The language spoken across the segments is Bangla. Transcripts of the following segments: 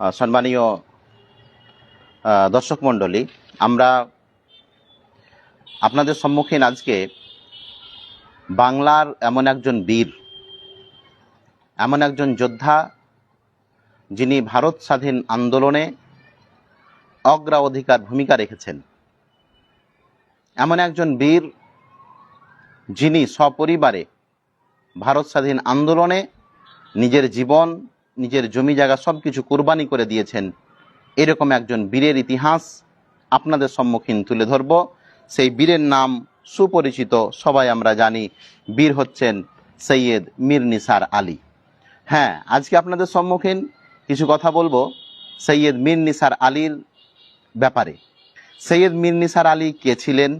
সম্মানীয় দর্শক মণ্ডলী, আমরা আপনাদের সম্মুখীন আজকে বাংলার এমন একজন বীর, এমন একজন যোদ্ধা যিনি ভারত স্বাধীন আন্দোলনে অগ্রাধিকার ভূমিকা রেখেছেন। এমন একজন বীর যিনি সপরিবারে ভারত স্বাধীন আন্দোলনে নিজের জীবন নিজের জমি জায়গা সব কিছু কোরবানি করে দিয়েছেন। এরকম একজন বীরের ইতিহাস আপনাদের সম্মুখীন তুলে ধরব। সেই বীরের নাম সুপরিচিত, সবাই আমরা জানি, বীর হচ্ছেন সৈয়দ মীর নিসার আলী। হ্যাঁ আজকে আপনাদের সম্মুখীন কিছু কথা বলব সৈয়দ মীর নিসার আলীর ব্যাপারে। সৈয়দ মীর নিসার আলী কে ছিলেন?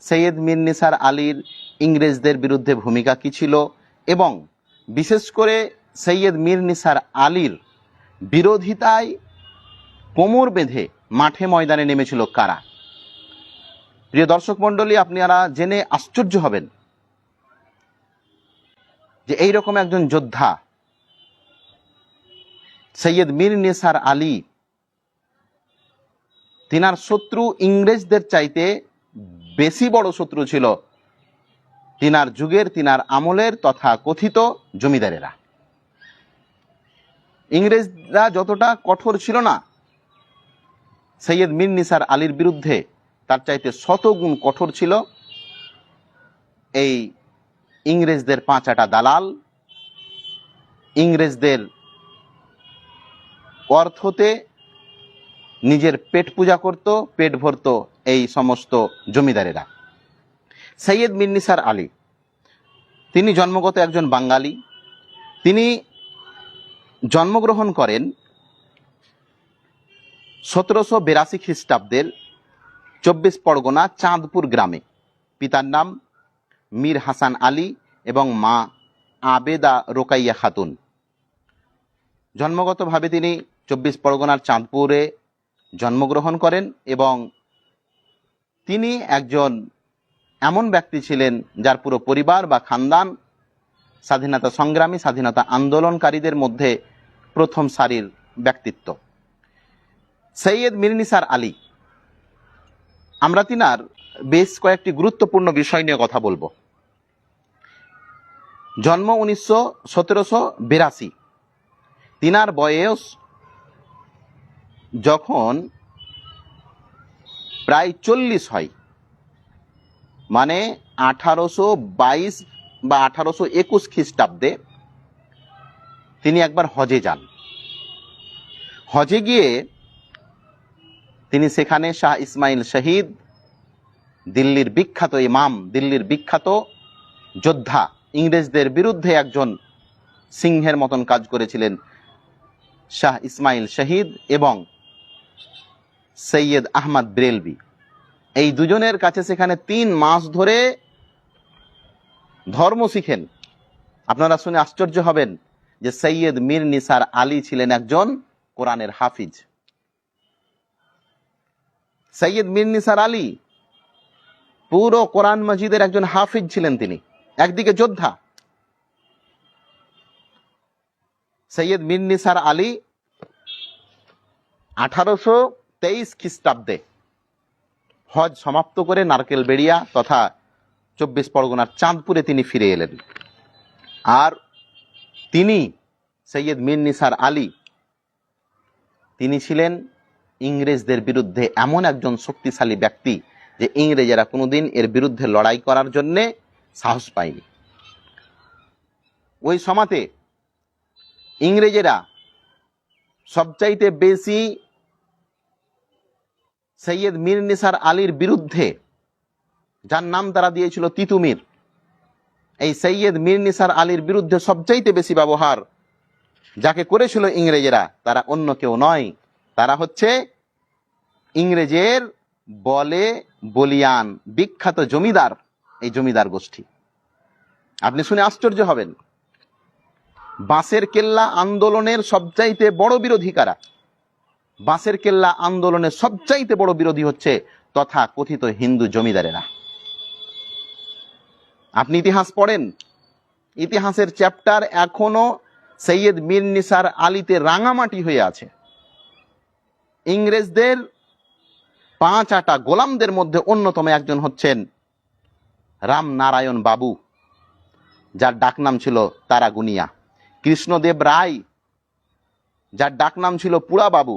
সৈয়দ মীর নিসার আলীর ইংরেজদের বিরুদ্ধে ভূমিকা কী ছিল? এবং বিশেষ করে সৈয়দ মীর নিসার আলীর বিরোধিতায় কোমর বেঁধে মাঠে ময়দানে নেমেছিল কারা? প্রিয় দর্শক মণ্ডলী, আপনারা জেনে আশ্চর্য হবেন যে এই রকম একজন যোদ্ধা, সৈয়দ মীর নিসার আলী, তিনার শত্রু ইংরেজদের চাইতে বেশি বড় শত্রু ছিল। তিনার যুগের, তিনার আমলের তথা কথিত জমিদারেরা। ইংরেজরা যতটা কঠোর ছিল না, সৈয়দ মির নিসার আলীর বিরুদ্ধে তার চাইতে শতগুণ কঠোর ছিল এই ইংরেজদের পাঁচাটা দালাল। ইংরেজদের অর্থতে নিজের পেট পূজা করত, পেট ভরত এই সমস্ত জমিদারেরা। সৈয়দ মীর নিসার আলী, তিনি জন্মগত একজন বাঙালি। তিনি জন্মগ্রহণ করেন সতেরোশো বিরাশি খ্রিস্টাব্দের চব্বিশ পরগনা চাঁদপুর গ্রামে। পিতার নাম মীর হাসান আলী এবং মা আবেদা রোকাইয়া খাতুন। জন্মগতভাবে তিনি চব্বিশ পরগনার চাঁদপুরে জন্মগ্রহণ করেন এবং তিনি একজন এমন ব্যক্তি ছিলেন যার পুরো পরিবার বা খানদান স্বাধীনতা সংগ্রামী, স্বাধীনতা আন্দোলনকারীদের মধ্যে প্রথম সারির ব্যক্তিত্ব। সৈয়দ মিরনিসার আলী। আমরা তিনার বেশ কয়েকটি গুরুত্বপূর্ণ বিষয় নিয়ে কথা বলব। জন্ম উনিশশো সতেরোশো বিরাশি। তিনার বয়স যখন প্রায় চল্লিশ হয় মানে আঠারোশো বাইশ বা আঠারোশো একুশ খ্রিস্টাব্দে তিনি একবার হজে যান। হজে গিয়ে তিনি সেখানে শাহ ইসমাইল শহীদ, দিল্লির বিখ্যাত ইমাম, দিল্লির বিখ্যাত যোদ্ধা, ইংরেজদের বিরুদ্ধে একজন সিংহের মতন কাজ করেছিলেন শাহ ইসমাইল শহীদ এবং সৈয়দ আহমদ ব্রেলবি। এই দুজনের কাছে সেখানে তিন মাস ধরে ধর্ম শিখেন। আপনারা শুনে আশ্চর্য হবেন যে সৈয়দ মীর নিসার আলী ছিলেন একজন কোরআনের হাফিজ। সৈয়দ মীর নিসার আলী পুরো কোরআন মজিদের একজন হাফিজ ছিলেন তিনি, একদিকে যোদ্ধা। সৈয়দ মীর নিসার আলী আঠারোশো তেইশ খ্রিস্টাব্দে হজ সমাপ্ত করে নারকেল বেড়িয়া তথা চব্বিশ পরগনার চাঁদপুরে তিনি ফিরে এলেন। আর তিনি সৈয়দ মীর নিসার আলী, তিনি ছিলেন ইংরেজদের বিরুদ্ধে এমন একজন শক্তিশালী ব্যক্তি যে ইংরেজেরা কোনোদিন এর বিরুদ্ধে লড়াই করার জন্যে সাহস পায়নি। ওই সমাতে ইংরেজেরা সবচাইতে বেশি সৈয়দ মীর নিসার আলীর বিরুদ্ধে, যার নাম তারা দিয়েছিল তিতুমির এই সৈয়দ মীর নিসার আলীর বিরুদ্ধে সবচাইতে বেশি ব্যবহার যাকে করেছিল ইংরেজেরা, তারা অন্য কেউ নয়। তারা হচ্ছে ইংরেজের বলে বলিয়ান, বিখ্যাত জমিদার, এই জমিদার গোষ্ঠী। আপনি শুনে আশ্চর্য হবেন। বাঁশের কেল্লা আন্দোলনের সবচাইতে বড় বিরোধী কারা? বাঁশের কেল্লা আন্দোলনের সবচাইতে বড় বিরোধী হচ্ছে তথা কথিত হিন্দু জমিদারেরা। আপনি ইতিহাস পড়েন? ইতিহাসের চ্যাপ্টার এখনও সৈয়দ মীর নিসার আলীতে রাঙামাটি হয়ে আছে। ইংরেজদের পাঁচ আটা গোলামদের মধ্যে অন্যতম একজন হচ্ছেন রামনারায়ণ বাবু, যার ডাকনাম ছিল তারাগুনিয়া। কৃষ্ণদেব রায়, যার ডাকনাম ছিল পুরাবাবু,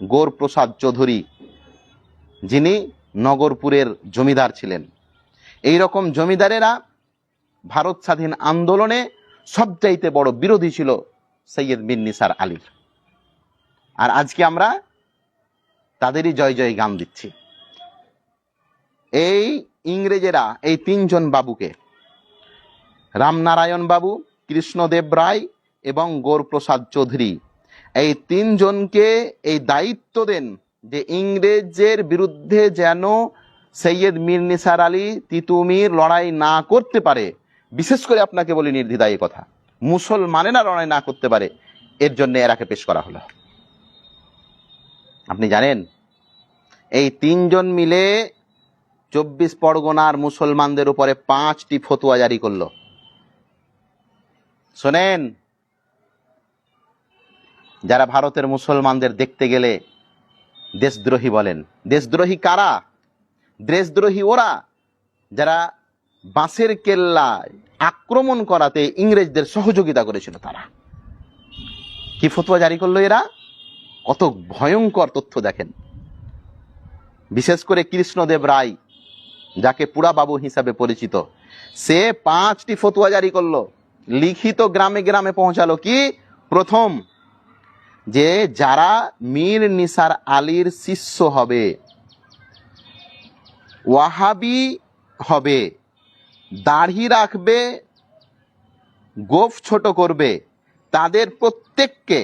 গোরপ্রসাদ চৌধুরী, যিনি নগরপুরের জমিদার ছিলেন। এই রকম জমিদারেরা ভারত স্বাধীন আন্দোলনে সবচাইতে বড় বিরোধী ছিল সৈয়দ বিন নিসার আলীর। আর আজকে আমরা তাদেরই জয় জয় গান দিচ্ছি। এই ইংরেজেরা, এই তিনজন বাবুকে, রামনারায়ণ বাবু, কৃষ্ণদেব রায় এবং গৌরপ্রসাদ চৌধুরী, এই তিনজনকে এই দায়িত্ব দেন যে ইংরেজের বিরুদ্ধে যেন সৈয়দ মীর নিসার আলী তিতুমির লড়াই না করতে পারে। বিশেষ করে আপনাকে বলি নির্দ্বিধায় কথা। মুসলমানেরা লড়াই না করতে পারে, এর জন্য এরাকে পেশ করা হলো। আপনি জানেন, এই তিনজন মিলে চব্বিশ পরগনার মুসলমানদের উপরে পাঁচটি ফতুয়া জারি করল। শোনেন, যারা ভারতের মুসলমানদের দেখতে গেলে দেশদ্রোহী বলেন, দেশদ্রোহী কারা? দেশদ্রোহী ওরা, যারা বাঁশের কেল্লায় আক্রমণ করাতে ইংরেজদের সহযোগিতা করেছিল তারা। কি ফতুয়া জারি করল এরা? কত ভয়ঙ্কর তথ্য দেখেন। বিশেষ করে কৃষ্ণদেব রায়, যাকে পুরাবাবু হিসাবে পরিচিত, সে পাঁচটি ফতুয়া জারি করল। লিখিত গ্রামে গ্রামে পৌঁছালো কি? প্রথম, যে যারা মীর নিসার আলীর শিষ্য হবে ওয়াহাবি হবে। দাড়ি রাখবে, গোফ ছোট করবে। তাদের প্রত্যেককে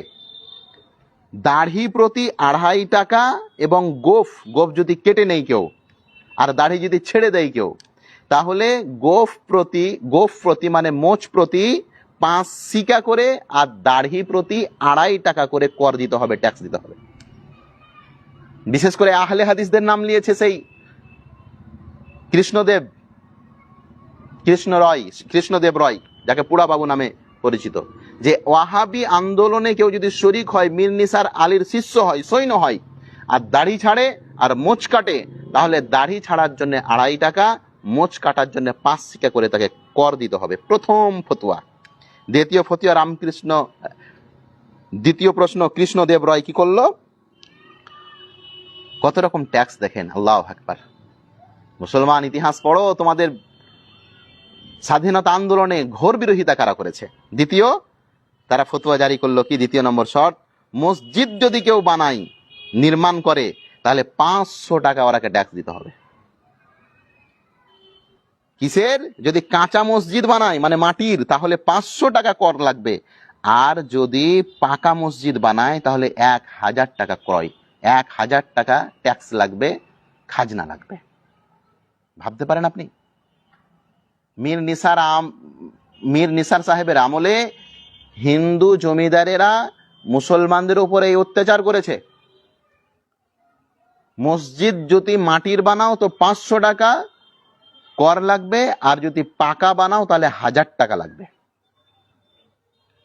দাড়ি প্রতি আড়াই টাকা এবং গোফ গোফ যদি কেটে নেই কেউ, আর দাড়ি যদি ছেড়ে দেয় কেউ, তাহলে গোফ প্রতি গোফ প্রতি মানে মোচ প্রতি পাঁচ সিকা করে আর দাড়ি প্রতি আড়াই টাকা করে কর দিতে হবে ট্যাক্স দিতে হবে। বিশেষ করে আহলে হাদিসদের নাম নিয়েছে সেই কৃষ্ণদেব কৃষ্ণ রয় কৃষ্ণদেব রয়, যাকে পুরাবাবু নামে পরিচিত, যে ওয়াহাবি আন্দোলনে কেউ যদি শরিক হয় মীর নিসার আলীর শিষ্য হয়, সৈন্য হয়, আর দাড়ি ছাড়ে আর মোচ কাটে, তাহলে দাড়ি ছাড়ার জন্য আড়াই টাকা, মোচ কাটার জন্য পাঁচ সিকা করে তাকে কর দিতে হবে। প্রথম ফতুয়া। দ্বিতীয় ফতুয়া রামকৃষ্ণ, দ্বিতীয় প্রশ্ন, কৃষ্ণদেব রয় কি করল? কত রকম ট্যাক্স দেখেন, আল্লাহ আকবার। মুসলমান ইতিহাস পড়ো, তোমাদের স্বাধীনতা আন্দোলনে ঘোর বিরোধিতা কারা করেছে? দ্বিতীয়, তারা ফতুয়া জারি করল কি? দ্বিতীয় নম্বর শর্ট মসজিদ যদি কেউ বানায়, নির্মাণ করে, তাহলে পাঁচশো টাকা ওরাকে ট্যাক্স দিতে হবে। কিসের? যদি কাঁচা মসজিদ বানায় মানে মাটির, তাহলে পাঁচশো টাকা কর লাগবে। আর যদি পাকা মসজিদ বানায়, তাহলে এক হাজার টাকা ক্রয়। এক হাজার টাকা ট্যাক্স লাগবে, খাজনা লাগবে। ভাবতে পারেন আপনি? মীর নিসার আম মীর নিসার সাহেবের আমলে হিন্দু জমিদারেরা মুসলমানদের উপরে এই অত্যাচার করেছে। মসজিদ যদি মাটির বানাও তো পাঁচশো টাকা কর লাগবে, আর যদি পাকা বানাও তাহলে হাজার টাকা লাগবে।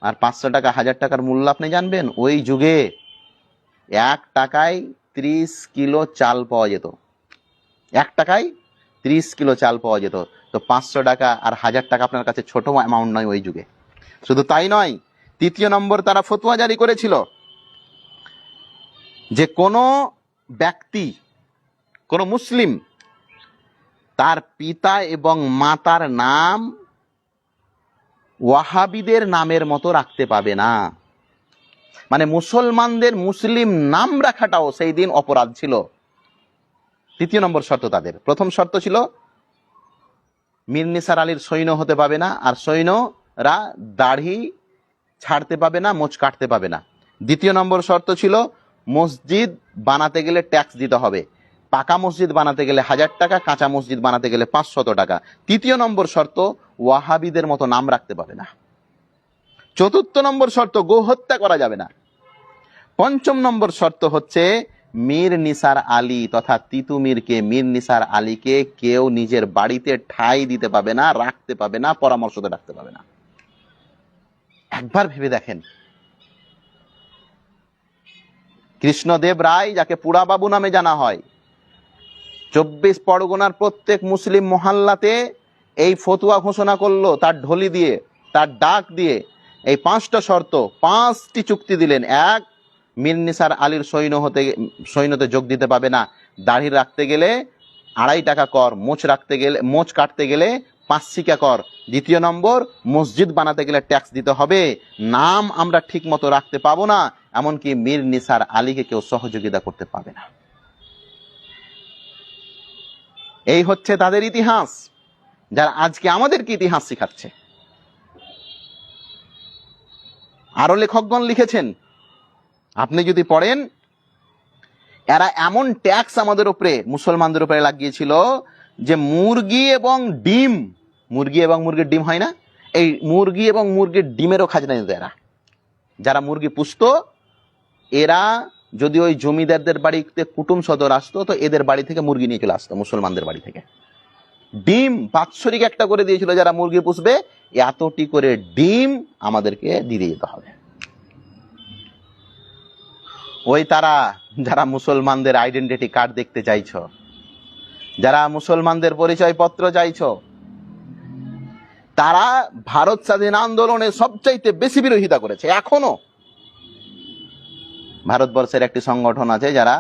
আর পাঁচশো টাকা, হাজার টাকার মূল্য আপনি জানবেন? ওই যুগে এক টাকায় ত্রিশ কিলো চাল পাওয়া যেত। এক টাকায় ত্রিশ কিলো চাল পাওয়া যেত। তো পাঁচশো টাকা আর হাজার টাকা আপনার কাছে ছোট অ্যামাউন্ট নয় ওই যুগে। শুধু তাই নয়, তৃতীয় নম্বর তারা ফতুয়া জারি করেছিল যে কোনো ব্যক্তি, কোনো মুসলিম তার পিতা এবং মাতার নাম ওয়াহাবিদের নামের মতো রাখতে পাবে না। মানে মুসলমানদের মুসলিম নাম রাখাটাও সেই দিন অপরাধ ছিল। তৃতীয় নম্বর শর্ত তাদের। প্রথম শর্ত ছিল, মীর নিসার আলীর সৈন্য হতে পাবে না, আর সৈন্যরা দাড়ি ছাড়তে পাবে না, মোচ কাটতে পাবে না। দ্বিতীয় নম্বর শর্ত ছিল, মসজিদ বানাতে গেলে ট্যাক্স দিতে হবে। পাকা মসজিদ বানাতে গেলে হাজার টাকা, কাঁচা মসজিদ বানাতে গেলে পাঁচশত টাকা। তৃতীয় নম্বর শর্ত, ওয়াহাবিদের মতো নাম রাখতে পাবে না। চতুর্থ নম্বর শর্ত, গো হত্যা করা যাবে না। পঞ্চম নম্বর শর্ত হচ্ছে মীর নিসার আলী তথা তিতুমিরকে মীর নিসার আলীকে কেউ নিজের বাড়িতে ঠাই দিতে পাবে না, রাখতে পাবে না, পরামর্শতে রাখতে পাবে না। একবার ভেবে দেখেন। কৃষ্ণদেব রায়, যাকে পুরাবাবু নামে জানা হয়, চব্বিশ পরগনার প্রত্যেক মুসলিম মহাল্লাতে এই ফতুয়া ঘোষণা করল, তার ঢলি দিয়ে, তার ডাক দিয়ে। এই পাঁচটা শর্ত, পাঁচটি চুক্তি দিলেন। এক মির্নিসার আলীর সৈন্য হতে, সৈন্যতে যোগ দিতে পাবে না। দাড়ি রাখতে গেলে আড়াই টাকা কর, মোচ রাখতে গেলে, মোচ কাটতে গেলে পাঁচ সিকা কর। দ্বিতীয় নম্বর, মসজিদ বানাতে গেলে ট্যাক্স দিতে হবে। নাম আমরা ঠিক মতো রাখতে পাবো না, এমনকি মীর নিসার আলীকে কেউ সহযোগিতা করতে পাবে না। এই হচ্ছে তাদের ইতিহাস, যারা আজকে আমাদেরকে ইতিহাস শিখাচ্ছে। আরও লেখকগণ লিখেছেন আপনি যদি পড়েন, এরা এমন ট্যাক্স আমাদের উপরে, মুসলমানদের উপরে লাগিয়েছিল যে মুরগি এবং ডিম, মুরগি এবং মুরগির ডিম হয় না? এই মুরগি এবং মুরগির ডিমেরও খাজনা নিত এরা। যারা মুরগি পুষত, এরা যদি ওই জমিদারদের বাড়িতে কুটুম সদর আসতো, তো এদের বাড়ি থেকে মুরগি নিয়ে চলে আসতো, মুসলমানদের বাড়ি থেকে। ডিম বাৎসরিক একটা করে দিয়েছিল, যারা মুরগি পুষবে, এতটি করে ডিম আমাদেরকে দিয়ে যেতে হবে। ওই তারা, যারা মুসলমানদের আইডেন্টিটি কার্ড দেখতে চাইছ। যারা মুসলমানদের পরিচয় পত্র চাইছ। তারা ভারত স্বাধীন আন্দোলনে সবচাইতে বেশি বিরোধিতা করেছে, এখনও। ভারতবর্ষের একটি সংগঠন আছে যারা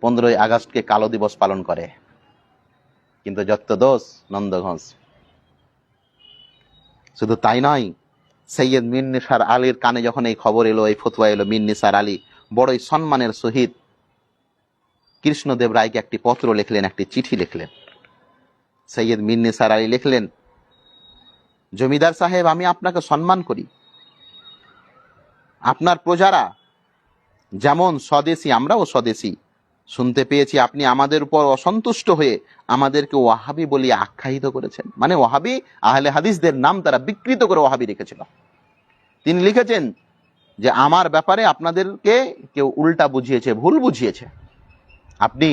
পনেরোই আগস্টকে কালো দিবস পালন করে। কিন্তু যত দোষ নন্দ শুধু তাই নয়, সৈয়দ মির নিসার আলীর কানে যখন এই খবর এলো, এই ফতুয়া এলো মির নিসার আলী বড়ই সম্মানের সহিত কৃষ্ণদেব রায়কে একটি পত্র লিখলেন, একটি চিঠি লিখলেন। সৈয়দ মির নিসার আলী লিখলেন, জমিদার সাহেব, আমি আপনাকে সম্মান করি। আপনার প্রজারা যেমন স্বদেশী, আমরাও স্বদেশী। শুনতে পেয়েছি আপনি আমাদের উপর অসন্তুষ্ট হয়ে আমাদেরকে ওয়াহাবি বলে আখ্যায়িত করেছেন। মানে ওয়াহাবি আহলে হাদিসদের নাম তারা বিকৃত করে ওয়াহাবি রেখেছিল। তিনি লিখেছেন যে আমার ব্যাপারে আপনাদেরকে কেউ উল্টা বুঝিয়েছে, ভুল বুঝিয়েছে। আপনি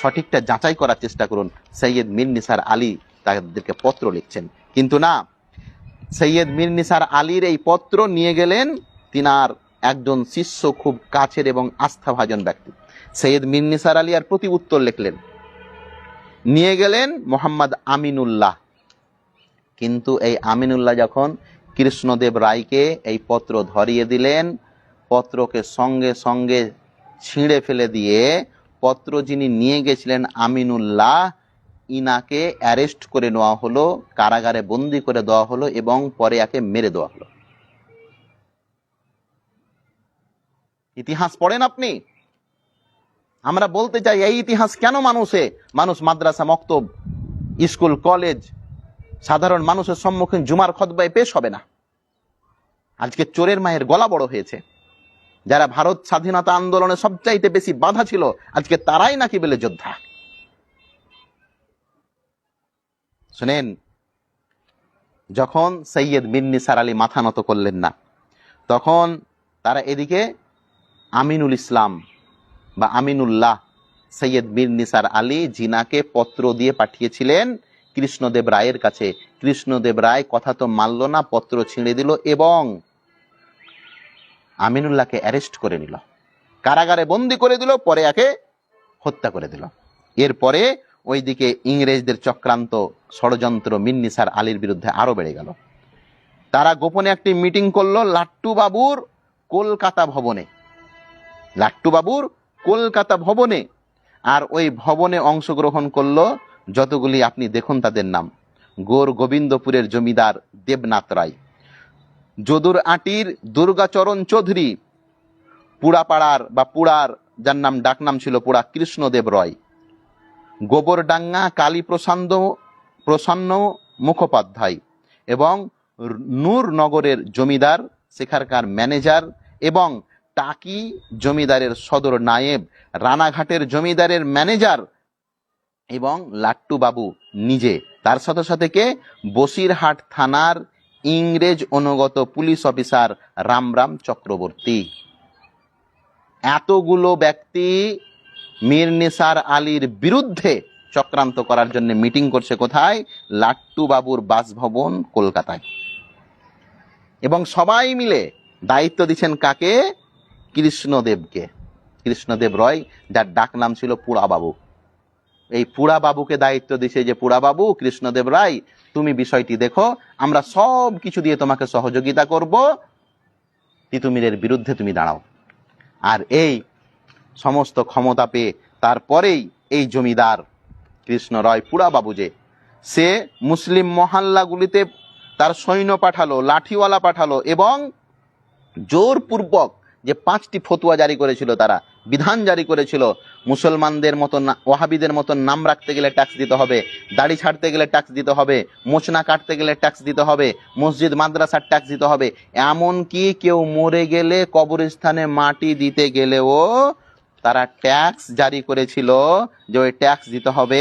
সঠিকটা যাচাই করার চেষ্টা করুন। সৈয়দ মির নিসার আলী তাদেরকে পত্র লিখছেন। কিন্তু না, সৈয়দ মির নিসার আলীর এই পত্র নিয়ে গেলেন তিনার একজন শিষ্য খুব কাছের এবং আস্থাভাজন ব্যক্তি। সৈয়দ মির নিসার আলী আর প্রতি উত্তর লিখলেন, নিয়ে গেলেন মোহাম্মদ আমিনুল্লাহ। কিন্তু এই আমিনুল্লাহ যখন কৃষ্ণদেব রায়কে এই পত্র ধরিয়ে দিলেন। পত্রকে সঙ্গে সঙ্গে ছিঁড়ে ফেলে দিয়ে পত্র যিনি নিয়ে গেছিলেন আমিনুল্লাহ, ইনাকে অ্যারেস্ট করে নেওয়া হলো, কারাগারে বন্দি করে দেওয়া হলো এবং পরে একে মেরে দেওয়া হলো। ইতিহাস পড়েন আপনি? আমরা বলতে চাই, এই ইতিহাস কেন মানুষে? মানুষ মাদ্রাসা, মক্তব, স্কুল, কলেজ, সাধারণ মানুষের সম্মুখীন জুমার খতবায় পেশ হবে না। আজকে চোরের মায়ের গলা বড় হয়েছে। যারা ভারত স্বাধীনতা আন্দোলনে সবচাইতে বেশি বাধা ছিল, আজকে তারাই নাকি বলে যোদ্ধা। শুনেন, যখন সৈয়দ বিন নিসার আলী মাথা নত করলেন না, তখন তারা এদিকে আমিনুল ইসলাম বা আমিনুল্লাহ সৈয়দ বীর নিসার আলী জিনাকে পত্র দিয়ে পাঠিয়েছিলেন কৃষ্ণদেব রায়ের কাছে। কৃষ্ণদেব রায় কথা তো মানল না, পত্র ছিঁড়ে দিল এবং আমিনুল্লাহকে অ্যারেস্ট করে নিল। কারাগারে বন্দি করে দিল, পরে একে হত্যা করে দিল। এরপরে ওইদিকে ইংরেজদের চক্রান্ত ষড়যন্ত্র মিন্নিসার আলীর বিরুদ্ধে আরও বেড়ে গেল। তারা গোপনে একটি মিটিং করল লাট্টু বাবুর কলকাতা ভবনে। লাট্টু বাবুর কলকাতা ভবনে। আর ওই ভবনে অংশগ্রহণ করল যতগুলি আপনি দেখুন তাদের নাম। গোর গোবিন্দপুরের জমিদার দেবনাথ রায়। যদুর আটির দুর্গাচরণ চৌধুরী। পুড়াপাড়ার বা পুড়ার, যার নাম ডাকনাম ছিল পুড়া কৃষ্ণদেব রয়। গোবরডাঙ্গা কালী প্রসান্দ প্রসন্ন মুখোপাধ্যায় এবং নূরনগরের জমিদার, সেখানকার ম্যানেজার এবং টাকি জমিদারের সদর নায়েব, রানাঘাটের জমিদারের ম্যানেজার এবং লাট্টু বাবু নিজে। তার সাথে সাথে কে? বসিরহাট থানার ইংরেজ অনুগত পুলিশ অফিসার রামরাম চক্রবর্তী। এতগুলো ব্যক্তি মীর নিসার আলীর বিরুদ্ধে চক্রান্ত করার জন্য মিটিং করছে কোথায়? লাট্টু বাবুর বাসভবন কলকাতায়। এবং সবাই মিলে দায়িত্ব দিচ্ছেন কাকে? কৃষ্ণদেবকে। কৃষ্ণদেব রয়, যার ডাক নাম ছিল পুড়া বাবু এই পুড়া বাবুকে দায়িত্ব দিছে যে পুড়া বাবু, কৃষ্ণদেব রায়, তুমি বিষয়টি দেখো, আমরা সব কিছু দিয়ে তোমাকে সহযোগিতা করব, তিতুমিরের বিরুদ্ধে তুমি দাঁড়াও। আর এই সমস্ত ক্ষমতা পেয়ে তারপরেই এই জমিদার কৃষ্ণ রায় পুরা বাবু যে, সে মুসলিম মহল্লাগুলিতে তার সৈন্য পাঠালো, লাঠিওয়ালা পাঠালো এবং জোরপূর্বক যে পাঁচটি ফতুয়া জারি করেছিল তারা বিধান জারি করেছিল, মুসলমানদের মতো ওয়াহাবিদের মতো নাম রাখতে গেলে ট্যাক্স দিতে হবে, দাড়ি ছাড়তে গেলে ট্যাক্স দিতে হবে, মোচনা কাটতে গেলে ট্যাক্স দিতে হবে, মসজিদ, মাদ্রাসার ট্যাক্স দিতে হবে, এমনকি কেউ মরে গেলে কবরস্থানে মাটি দিতে গেলেও তারা ট্যাক্স জারি করেছিল যে ওই ট্যাক্স দিতে হবে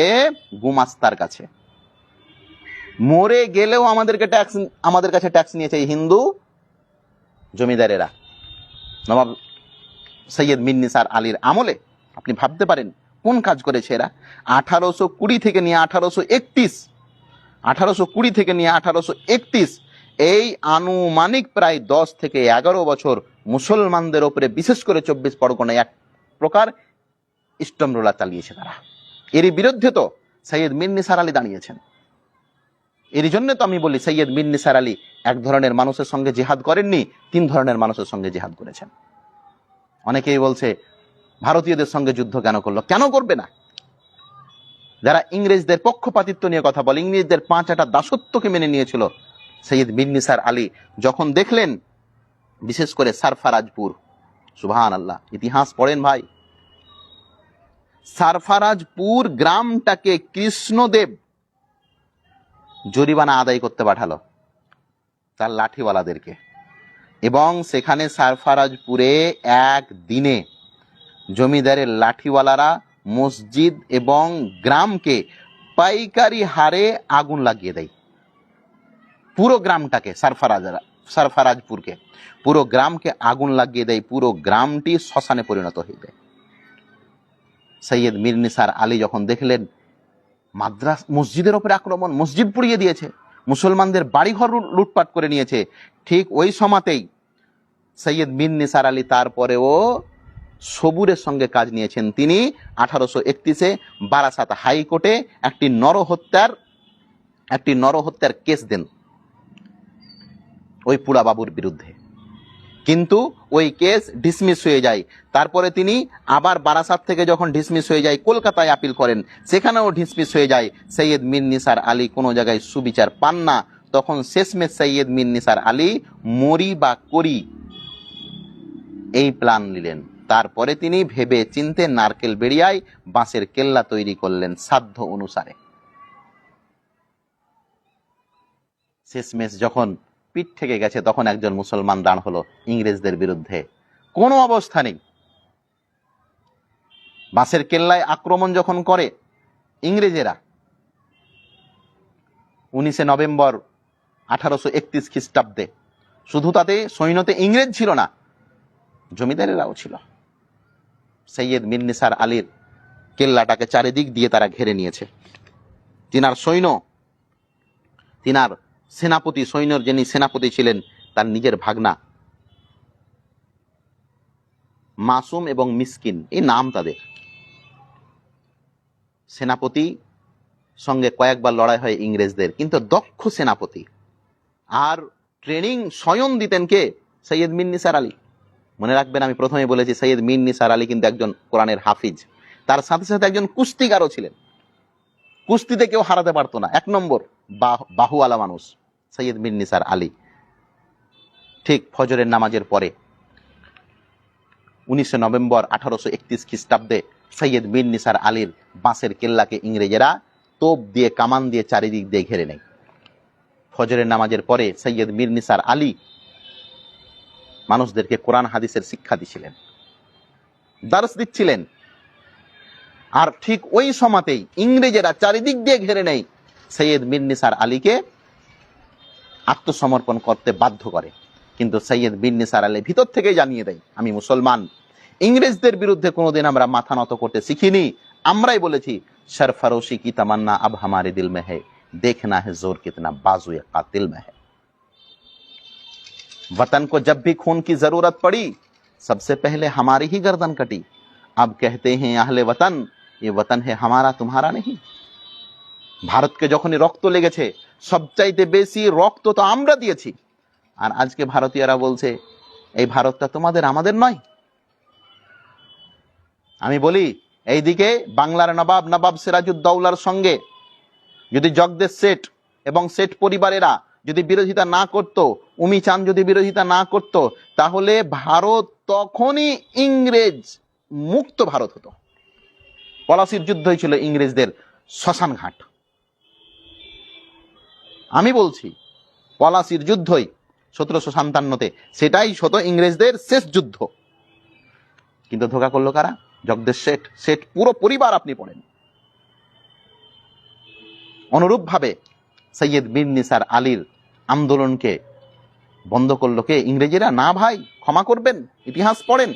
গুমাস্তার কাছে। মরে গেলেও আমাদেরকে ট্যাক্স আমাদের কাছে ট্যাক্স নিয়েছে হিন্দু জমিদারেরা। নবাব সৈয়দ মিন্নিসার আলীর আমলে। আপনি ভাবতে পারেন, কোন কাজ করেছে এরা? আঠারোশো কুড়ি থেকে নিয়ে আঠারোশো একত্রিশ। আঠারোশো কুড়ি থেকে নিয়ে আঠারোশো একত্রিশ। এই আনুমানিক প্রায় দশ থেকে এগারো বছর মুসলমানদের ওপরে, বিশেষ করে চব্বিশ পরগনায় এক প্রকার ইষ্টমরোলা চালিয়েছে তারা। এরই বিরুদ্ধে তো সৈয়দ মির নিসার আলী দাঁড়িয়েছেন। এর জন্য তো আমি বলি, সৈয়দ মির নিসার আলী এক ধরনের মানুষের সঙ্গে জেহাদ করেননি, তিন ধরনের মানুষের সঙ্গে জেহাদ করেছেন। অনেকেই বলছে, ভারতীয়দের সঙ্গে যুদ্ধ কেন করল? কেন করবে না? যারা ইংরেজদের পক্ষপাতিত্ব নিয়ে কথা বলে, ইংরেজদের পাঁচ আটা দাসত্বকে মেনে নিয়েছিল সৈয়দ বিন নিসার আলী, যখন দেখলেন, বিশেষ করে সারফারাজপুর সুবহান আল্লাহ ইতিহাস পড়েন ভাই সারফারাজপুর গ্রামটাকে কৃষ্ণদেব জরিমানা আদায় করতে পাঠালো, তার লাঠিওয়ালাদেরকে। এবং সেখানে সারফারাজপুরে এক দিনে জমিদারের লাঠিওয়ালারা মসজিদ এবং গ্রামকে পাইকারি হারে আগুন লাগিয়ে দেয়। পুরো গ্রামটাকে সারফারাজরা সারফারাজপুরকে। পুরো গ্রামকে আগুন লাগিয়ে দেয়, পুরো গ্রামটি শ্মশানে পরিণত হয়ে যায়। সৈয়দ মীর নিসার আলী যখন দেখলেন, মাদ্রাস, মসজিদের ওপরে আক্রমণ, মসজিদ পুড়িয়ে দিয়েছে, মুসলমানদের বাড়িঘর লুটপাট করে নিয়েছে ঠিক ওই সমাতেই সৈয়দ মিন নিসার আলী তারপরেও সবুরের সঙ্গে কাজ নিয়েছেন তিনি আঠারোশো একত্রিশে বারাসাত হাইকোর্টে একটি নরহত্যার একটি নরহত্যার কেস দেন ওই পুরা বাবুর বিরুদ্ধে। কিন্তু ওই কেস ডিসমিস হয়ে যায়। তারপরে তিনি আবার বারাসাত থেকে যখন ডিসমিস হয়ে যায়, কলকাতায় আপিল করেন। সেখানেও ডিসমিস হয়ে যায় সৈয়দ মির নিসার আলী কোনো জায়গায় সুবিচার পান না। তখন শেষমেশ সৈয়দ মির নিসার আলী মরি বা করি এই প্ল্যান নিলেন। তারপরে তিনি ভেবে চিনতে নারকেল বেরিয়ায় বাঁশের কেল্লা তৈরি করলেন সাধ্য অনুসারে। শেষমেশ যখন পিঠ থেকে গেছে, তখন একজন মুসলমান দাঁড় হলো ইংরেজদের বিরুদ্ধে। কোনো অবস্থা নেই। বাঁশের কেল্লায় আক্রমণ যখন করে ইংরেজেরা, উনিশে নভেম্বর আঠারোশো একত্রিশ খ্রিস্টাব্দে। শুধু তাতে সৈন্যতে ইংরেজ ছিল না, জমিদারেরাও ছিল। সৈয়দ মিন্নিসার আলীর কেল্লাটাকে চারিদিক দিয়ে তারা ঘেরে নিয়েছে। তিনার সৈন্য, তিনার সেনাপতি, সৈন্যর যিনি সেনাপতি ছিলেন, তার নিজের ভাগনা, মাসুম এবং মিসকিন, এই নাম তাদের। সেনাপতি সঙ্গে কয়েকবার লড়াই হয় ইংরেজদের, কিন্তু দক্ষ সেনাপতি আর ট্রেনিং স্বয়ং দিতেন কে? সৈয়দ মিন নিসার আলী। মনে রাখবেন, আমি প্রথমে বলেছি, সৈয়দ মিন নিসার আলী কিন্তু একজন কোরআনের হাফিজ। তার সাথে সাথে একজন কুস্তিকারও ছিলেন। কুস্তিতে কেউ হারাতে পারতো না। এক নম্বর, বাহ- বাহুওয়ালা মানুষ, সৈয়দ মিন নিসার আলী। ঠিক ফজরের নামাজের পরে, উনিশে নভেম্বর আঠারোশো একত্রিশ খ্রিস্টাব্দে সৈয়দ মিন নিসার আলীর বাঁশের কেল্লাকে ইংরেজেরা তোপ দিয়ে, কামান দিয়ে চারিদিক দিয়ে ঘেরে নেয়। ফজরের নামাজের পরে সৈয়দ মীর নিসার আলী মানুষদেরকে কোরআন হাদিসের শিক্ষা দিছিলেন, দারস দিচ্ছিলেন। আর ঠিক ওই সময়তেই ইংরেজেরা চারিদিক দিয়ে ঘেরে নেই সৈয়দ মীর নিসার আলীকে আত্মসমর্পণ করতে বাধ্য করে। কিন্তু সৈয়দ বিন নিসার আলী ভিতর থেকে জানিয়ে দেয়, আমি মুসলমান, ইংরেজদের বিরুদ্ধে কোনোদিন আমরা মাথা নত করতে শিখিনি। আমরাই বলেছি সরফারোশি কি তামান্না আব হামারে দিল মেহে देखना है जोर कितना बाजू कातिल में है वतन को जब भी खून की जरूरत पड़ी सबसे पहले हमारी ही गर्दन कटी अब कहते हैं आहले वतन ये वतन है हमारा तुम्हारा नहीं ভারতকে যখনই রক্ত লেগেছে সবচাইতে বেশি রক্ত তো আমরা দিয়েছি আর আজকে ভারতীয়রা বলছে এই ভারতটা তোমাদের আমাদের নয় আমি বলি এইদিকে বাংলার নবাব নবাব সিরাজউদ্দৌলার সঙ্গে যদি জগদেশ শেঠ এবং শেঠ পরিবারেরা যদি বিরোধিতা না করত, উমি চান যদি বিরোধিতা না করত, তাহলে ভারত তখনই ইংরেজ মুক্ত ভারত হতো। পলাশির যুদ্ধই ছিল ইংরেজদের শ্মশান ঘাট। আমি বলছি, পলাশির যুদ্ধই সতেরোশো সাতান্নতে, সেটাই শত ইংরেজদের শেষ যুদ্ধ। কিন্তু ধোকা করল কারা? জগদেশ শেঠ শেঠ পুরো পরিবার আপনি পড়েন। অনুরূপভাবে সৈয়দ বিন নিসার আলীর আন্দোলনকে বন্ধ করল কে? ইংরেজিরা? না ভাই, ক্ষমা করবেন, ইতিহাস পড়েন।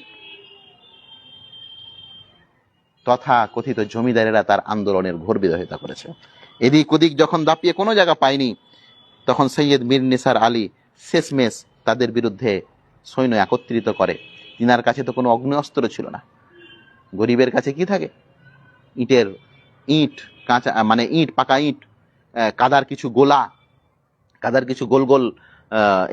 তথা কথিত জমিদারেরা তার আন্দোলনের ঘোর বিরোধিতা করেছে। এদিক ওদিক যখন দাপিয়ে কোনো জায়গা পায়নি, তখন সৈয়দ মীর নিসার আলী শেষমেশ তাদের বিরুদ্ধে সৈন্য একত্রিত করে। তিনার কাছে তো কোনো অগ্নিঅস্ত্র ছিল না। গরিবের কাছে কি থাকে? ইটের ইট কাঁচা মানে ইট, পাকা ইট কাদার কিছু গোলা, কাদার কিছু গোল গোল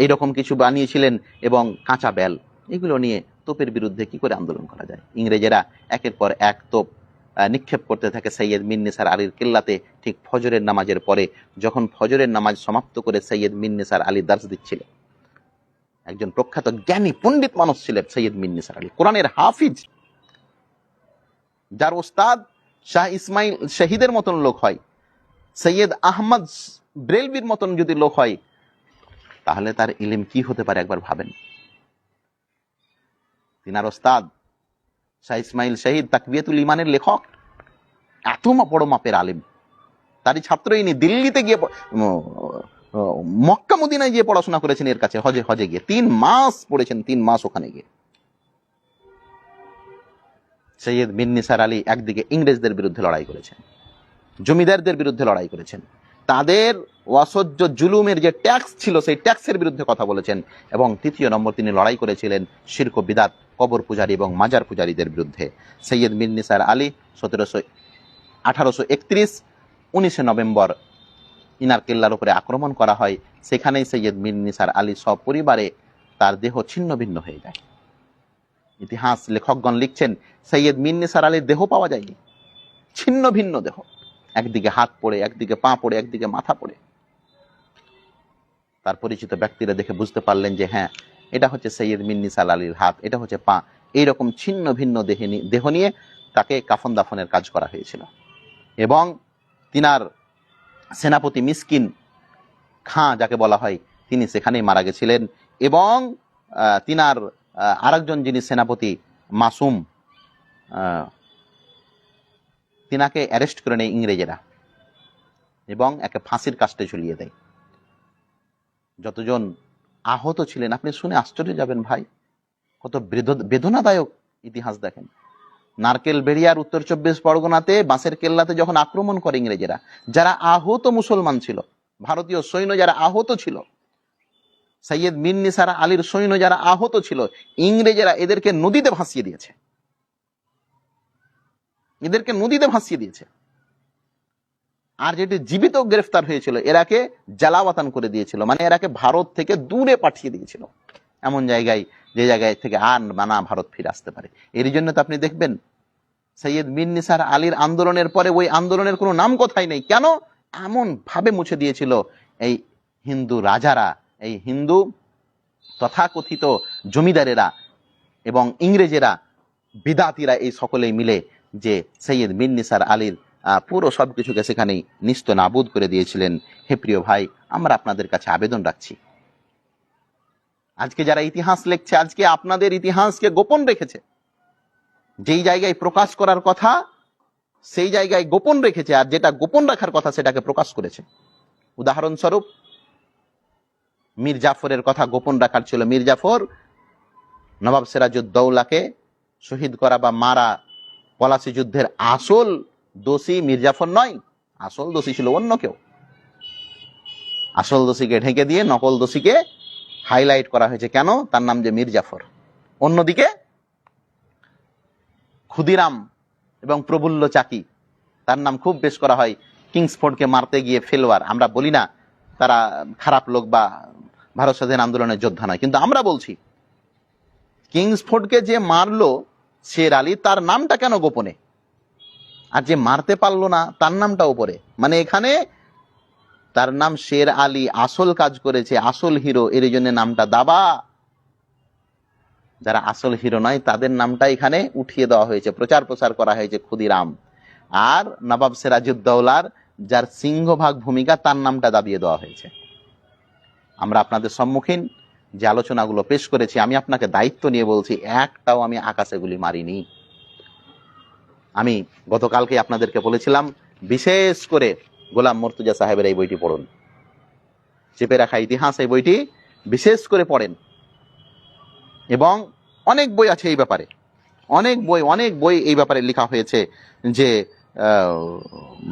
এইরকম কিছু বানিয়েছিলেন এবং কাঁচা বেল, এগুলো নিয়ে তোপের বিরুদ্ধে কি করে আন্দোলন করা যায়? ইংরেজেরা একের পর এক তোপ নিক্ষেপ করতে থাকে সৈয়দ মিন্নিসার আলীর কেল্লাতে ঠিক ফজরের নামাজের পরে, যখন ফজরের নামাজ সমাপ্ত করে সৈয়দ মিন্নিসার আলী দার্স দিচ্ছিল একজন প্রখ্যাত জ্ঞানী পণ্ডিত মানুষ ছিলেন সৈয়দ মিন্নিসার আলী, কোরআনের হাফিজ। যার ওস্তাদ শাহ ইসমাইল শহীদের মতন লোক হয়। সৈয়দ আহমদ ব্রেলবির মতন যদি লোক হয়, তাহলে তার ইলিম কি হতে পারে একবার ভাবেন। তিনার ওস্তাদ শাহ ইসমাইল শহীদ তাকবিয়াতুল ইমানের লেখক, এত বড় মাপের আলিম। তারই ছাত্র ইনি দিল্লিতে গিয়ে মক্কা গিয়ে পড়াশোনা করেছেন এর কাছে, হজে হজে গিয়ে। তিন মাস পড়েছেন, তিন মাস ওখানে গিয়ে। সৈয়দ বিন নিসার আলী একদিকে ইংরেজদের বিরুদ্ধে লড়াই করেছেন, জমিদারদের বিরুদ্ধে লড়াই করেছেন, তাদের অসহ্য জুলুমের যে ট্যাক্স ছিল সেই ট্যাক্সের বিরুদ্ধে কথা বলেছেন এবং তৃতীয় নম্বর তিনি লড়াই করেছিলেন শির্ক বিদাত, কবর পূজারী এবং মাজার পূজারীদের বিরুদ্ধে। সৈয়দ মির নিসার আলী সতেরোশো আঠারোশো একত্রিশ, উনিশে নভেম্বর ইনার কেল্লার উপরে আক্রমণ করা হয়, সেখানেই সৈয়দ মির নিসার আলী সপরিবারে তার দেহ ছিন্ন ভিন্ন হয়ে যায়। ইতিহাস লেখকগণ লিখছেন, সৈয়দ মির নিসার আলীর দেহ পাওয়া যায়নি। ছিন্ন ভিন্ন দেহ। একদিকে হাত পড়ে, একদিকে পা পড়ে, একদিকে মাথা পড়ে। তার পরিচিত ব্যক্তিরা দেখে বুঝতে পারলেন যে হ্যাঁ এটা হচ্ছে সৈয়দ মিন্নিসাল আলীর হাত, এটা হচ্ছে পা। এইরকম ছিন্ন ভিন্ন দেহে দেহ নিয়ে তাকে কাফন দাফনের কাজ করা হয়েছিল। এবং তিনার সেনাপতি মিসকিন খাঁ, যাকে বলা হয়, তিনি সেখানেই মারা গেছিলেন এবং তিনার আরেকজন যিনি সেনাপতি মাসুম তিনাকে অ্যারেস্ট করে নেয় ইংরেজেরা এবং একে ফাঁসির কাস্টে ঝুলিয়ে দেয়। যতজন আহত ছিলেন, আপনি শুনে আশ্চর্য যাবেন ভাই, কত বেদনাদায়ক ইতিহাস দেখেন। নারকেল বেরিয়ার উত্তর চব্বিশ পরগনাতে, বাঁশের কেল্লাতে যখন আক্রমণ করে ইংরেজেরা, যারা আহত মুসলমান ছিল, ভারতীয় সৈন্য যারা আহত ছিল সৈয়দ মিন নিসার আলীর সৈন্য যারা আহত ছিল, ইংরেজেরা এদেরকে নদীতে ভাসিয়ে দিয়েছে। এদেরকে নদীতে ভাসিয়ে দিয়েছে। আর যেটি জীবিত গ্রেফতার হয়েছিল, এরাকে জ্বালাওয়াতান করে দিয়েছিল। মানে এরাকে ভারত থেকে দূরে পাঠিয়ে দিয়েছিল। এমন জায়গায়, যে জায়গায় থেকে আর মানা ভারত ফিরে আসতে পারে। এর জন্য তো আপনি দেখবেন সৈয়দ মিন নিসার আলীর আন্দোলনের পরে ওই আন্দোলনের কোনো নাম কথাই নেই। কেন? এমন ভাবে মুছে দিয়েছিল এই হিন্দু রাজারা এই হিন্দু তথাকথিত জমিদারেরা এবং ইংরেজেরা, বিদাতিরা এই সকলেই মিলে যে সৈয়দ মিন নিসার আলীর পুরো সবকিছুকে সেখানেই নিস্ত নাবুদ করে দিয়েছিলেন। হে প্রিয় ভাই, আমরা আপনাদের কাছে আবেদন রাখছি। আজকে যারা ইতিহাস লিখছে, আজকে আপনাদের ইতিহাসকে গোপন রেখেছে। যেই জায়গায় প্রকাশ করার কথা, সেই জায়গায় গোপন রেখেছে, আর যেটা গোপন রাখার কথা, সেটাকে প্রকাশ করেছে। উদাহরণস্বরূপ মীর জাফরের কথা গোপন রাখার ছিল। মীর জাফর নবাব সিরাজউদ্দৌলাকে শহীদ করা বা মারা পলাশি যুদ্ধের আসল দোষী মির্জাফর নয়, আসল দোষী ছিল অন্য কেউ। আসল দোষীকে ঢেকে দিয়ে নকল দোষীকে হাইলাইট করা হয়েছে। কেন? তার নাম যে মির্জাফর অন্যদিকে ক্ষুদিরাম এবং প্রবুল্ল চাকি, তার নাম খুব বেশ করা হয়। কিংসফোর্ডকে মারতে গিয়ে ফেলোয়ার আমরা বলি না তারা খারাপ লোক বা ভারত স্বাধীন আন্দোলনের যোদ্ধা নয়। কিন্তু আমরা বলছি কিংসফোর্ডকে যে মারলো শের আলী, তার নামটা কেন গোপনে? আর যে মারতে পারল না, তার নামটা উপরে। মানে এখানে তার নাম শের আলী, আসল কাজ করেছে, আসল হিরো, এর জন্য নামটা দাবা। যারা আসল হিরো নয়, তাদের নামটা এখানে উঠিয়ে দেওয়া হয়েছে প্রচার প্রসার করা হয়েছে ক্ষুদিরাম। আর নবাব সিরাজউদ্দৌলার যার সিংহভাগ ভূমিকা তার নামটা দাবিয়ে দেওয়া হয়েছে। আমরা আপনাদের সম্মুখীন, যে আলোচনাগুলো পেশ করেছি, আমি আপনাকে দায়িত্ব নিয়ে বলছি, একটাও আমি আকাশে গুলি মারিনি। আমি গতকালকে আপনাদেরকে বলেছিলাম, বিশেষ করে গোলাম মর্তুজা সাহেবের এই বইটি পড়ুন। চেপে রাখা ইতিহাস এই বইটি বিশেষ করে পড়েন। এবং অনেক বই আছে এই ব্যাপারে। অনেক বই অনেক বই এই ব্যাপারে লেখা হয়েছে যে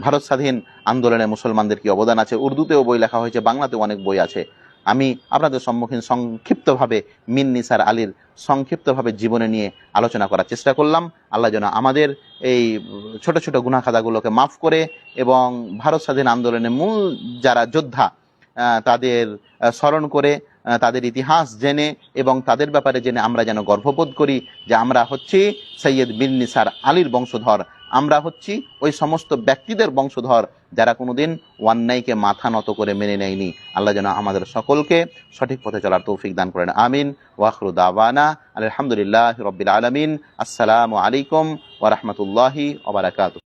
ভারত স্বাধীন আন্দোলনে মুসলমানদের কি অবদান আছে? উর্দুতেও বই লেখা হয়েছে, বাংলাতেও অনেক বই আছে। আমি আপনাদের সম্মুখীন সংক্ষিপ্তভাবে মিন নিসার আলীর সংক্ষিপ্তভাবে জীবনে নিয়ে আলোচনা করার চেষ্টা করলাম। আল্লাহ যেন আমাদের এই ছোট ছোট গুনাখাদাগুলোকে মাফ করে এবং ভারত স্বাধীন আন্দোলনের মূল যারা যোদ্ধা তাদের স্মরণ করে তাদের ইতিহাস জেনে এবং তাদের ব্যাপারে জেনে আমরা যেন গর্ববোধ করি যে আমরা হচ্ছি সৈয়দ মিন নিসার আলীর বংশধর আমরা হচ্ছি ওই সমস্ত ব্যক্তিদের বংশধর যারা কোনোদিন অন্যায়কে মাথা নত করে মেনে নেয়নি। আল্লাহ যেন আমাদের সকলকে সঠিক পথে চলার তৌফিক দান করেন। আমিন। ওয়াখরু দাওয়ানা আলহামদুলিল্লাহ রবিল আলমিন। আসসালামু আলাইকুম ওরহমতুল্লাহি ওবরাকাতু